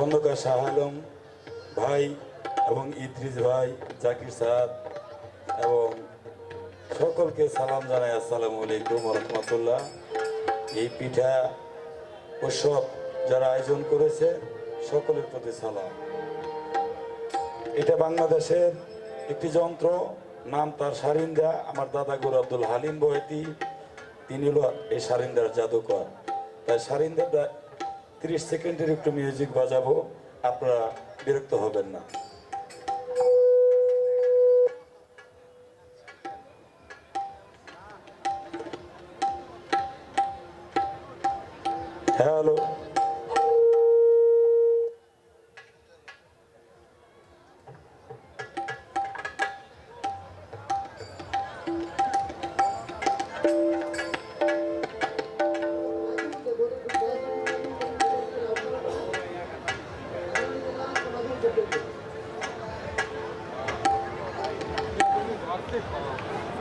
খন্দকার শাহ আলম ভাই এবং ইদ্রিস ভাই, জাকির সাহেব এবং সকলকে সালাম জানাই, আসসালামু আলাইকুম রহমতুল্লাহ। এই পিঠা উৎসব যারা আয়োজন করেছে, সকলের প্রতি সালাম। এটা বাংলাদেশের একটি যন্ত্র, নাম তার সারিন্দা। আমার দাদা গুরু আব্দুল হালিম বহেতি তিনি হল এই সারিন্দার জাদুকর। তাই সারিন্দা 30 সেকেন্ডের একটু মিউজিক বাজাবো আপনারা বিরক্ত হবেন না। হ্যালো। どうも。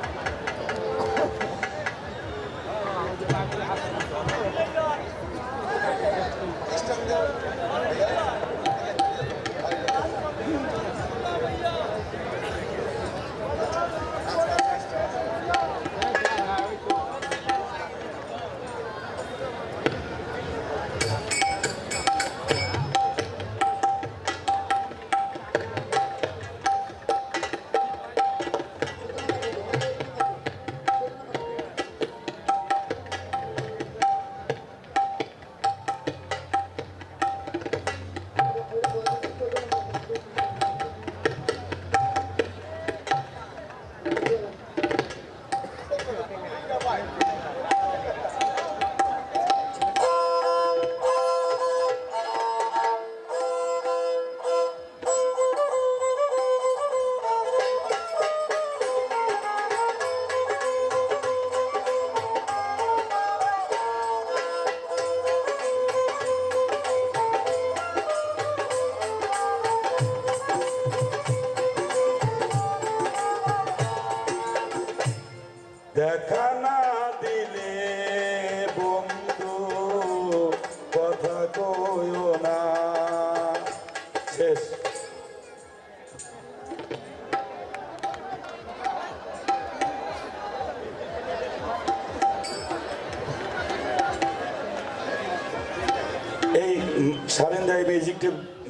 সারেন্দাই মিউজিকটি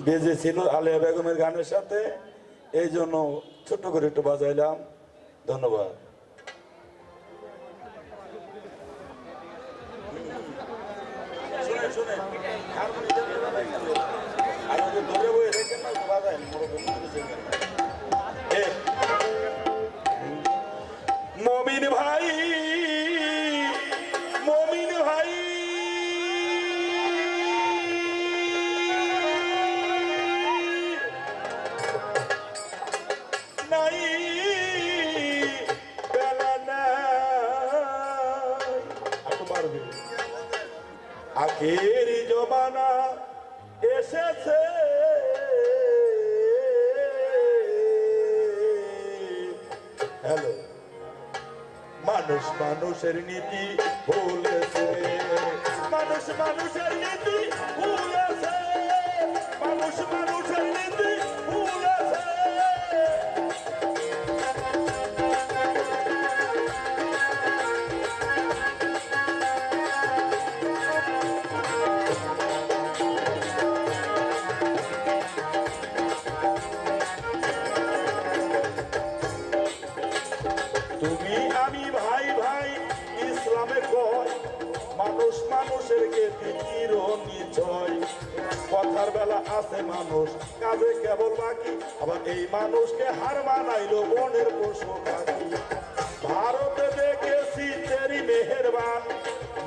বেজেছিল আলিয়া বেগমের গানের সাথে, এই জন্য ছোট্ট করে একটু বাজাইলাম। ধন্যবাদ। যে ধরে বই রেখেন না বাজাই আখের জমানা এসেছে। হ্যালো মানুষ মানুষের নীতি ভুলেছে মানুষ মানুষের নীতি তুমি আমি ভাই ভাই, ইসলামে কয় মানুষ মানুষের গেতি নিচয় কথার বেলা আছে মানুষ, কাজে কেবল বাকি, আবার এই মানুষকে হার মানাইলো বনের পশু পাখি। ভারতে দেখেছি তেরি মেহেরবান,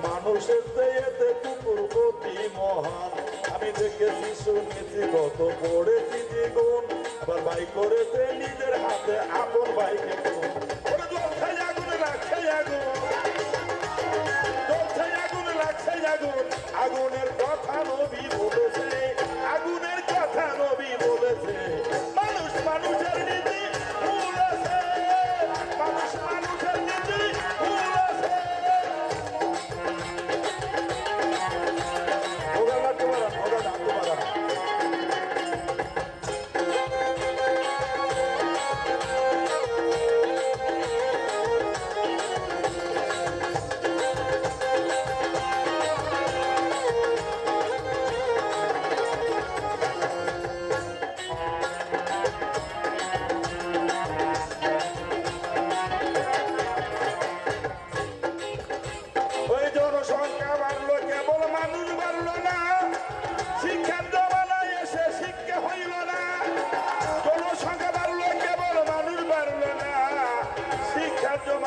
মানুষের চেয়েতে কুকুর প্রতি মহান। আমি দেখেছি, শুনেছি, কত পড়েছি জীবন আবার ভাই করেছে নিজের হাতে আপন ভাইকে আগুনের কথা নবী বলেছে। আগুনের কথা নবী বলেছে।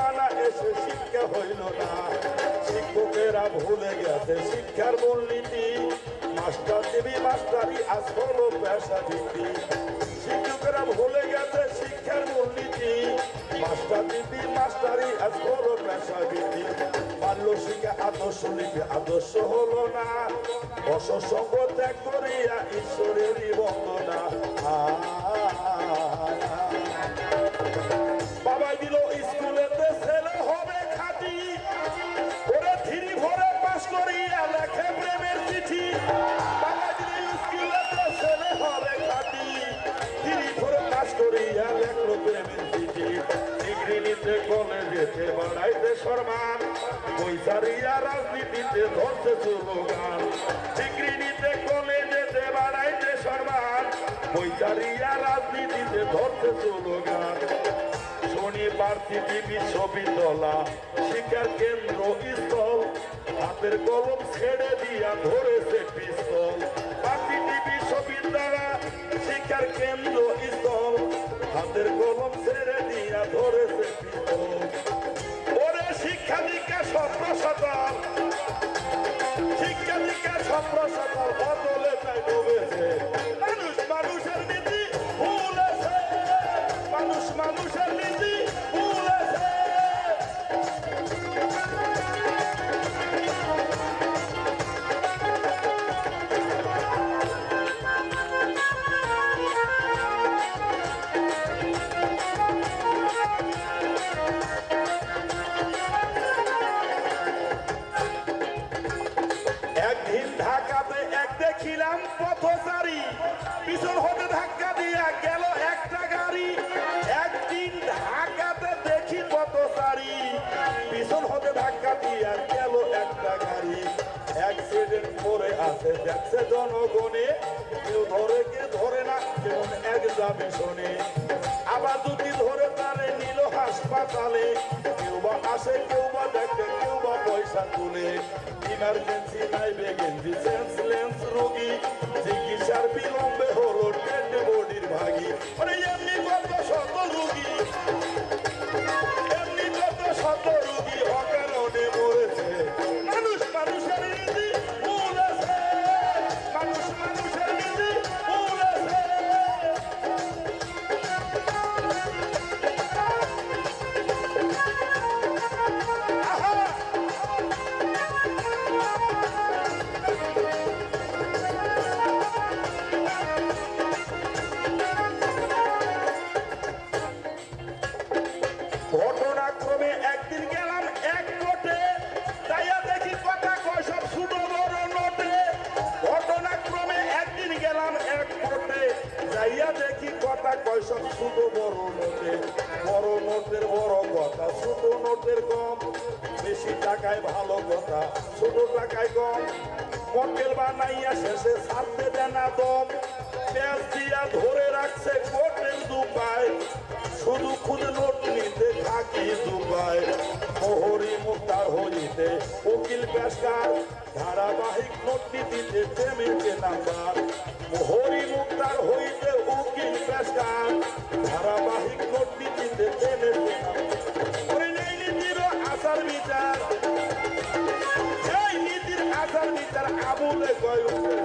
ছোটবেলা এসে শিক্ষা হইল না। শিক্ষকেরা ভুলে গেছে শিক্ষার মূলনীতি। মাস্টার দেবী, মাস্টারি আজ হলো পেশা দিদি শিক্ষকেরা ভুলে গেছে শিক্ষার মূলনীতি। মাস্টার দিদি মাস্টারি আজ হলো পেশা দিদি বাল্য শিখে আদর্শ লিখে আদর্শ হলো না। অসসঙ্গ ত্যাগ করিয়া ঈশ্বরেরই বন্দনা। আ। ডিগ্রি নিতে কলেজেতে বাড়াইতে সম্মান বৈচারিয়া রাজনীতিতে ধরছে স্লোগান। ডিগ্রি নিতে কলেজেতে বাড়াইতে সম্মান বৈচারিয়া রাজনীতিতে ধরছে স্লোগান। শনিবার সিটি বিশ্ববিদ্যালয়? শিক্ষার কেন্দ্র স্থল, হাতের কলম ছেড়ে দিয়া ধরেছে পিস্তল। পার্টিটি বিশ্ববিদ্যালয়? শিক্ষার কেন্দ্র স্থল, হাতের কলম ছেড়ে দিয়া ধরেছে ওরে শিক্ষা দীক্ষা সতর শিক্ষা দীক্ষা সত্র দেখিলাম পথচারী। পিছন হতে ধাক্কা দিয়া গেল একটা গাড়ি। একদিন ঢাকাতে দেখি পথচারী। পিছন হতে ধাক্কা দিয়া গেল একটা গাড়ি। অ্যাক্সিডেন্ট করে আছে, দেখছে জনগণে। কেউ ধরে কে ধরে না, কেউ এক যাবে শোনে। আবার দুটি ধরে তারে নিল হাসপাতালে, কেউ বা আসে, কেউ বা দেখে, কেউ বা পয়সা তুলে। ইমার্জেন্সি নাই বেগেন্সি সেন্সলেন্স রোগী, চিকিৎসার বিলম্বে হলো ডেড বডির ভাগি। মানে এমনি কত শত রোগী, এমনি কত শত সব ছোট বড় নোটে বড় নোটের বড় কথা ছোট নোটের কম বেশি টাকায় ভালো কথা ছোট টাকায় কম মক্কেল বানাইয়া শেষে ছাড়তে দেয় না দম পেঁয়াজ দিয়া ধরে রাখছে কোটের দুপায় শুধু খুদে নোট নিতে থাকি দুবাই মোহরি মুক্তার হইতে উকিল পেশকার ধারাবাহিক নোট নীতিতে থেমেছে নাম্বার। মোহরি মুক্তার হইতে Who let go?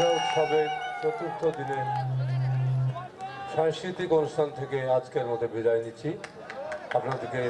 জাতীয় উৎসবের চতুর্থ দিনে সাংস্কৃতিক অনুষ্ঠান থেকে আজকের মতো বিদায় নিচ্ছি। আপনাদেরকে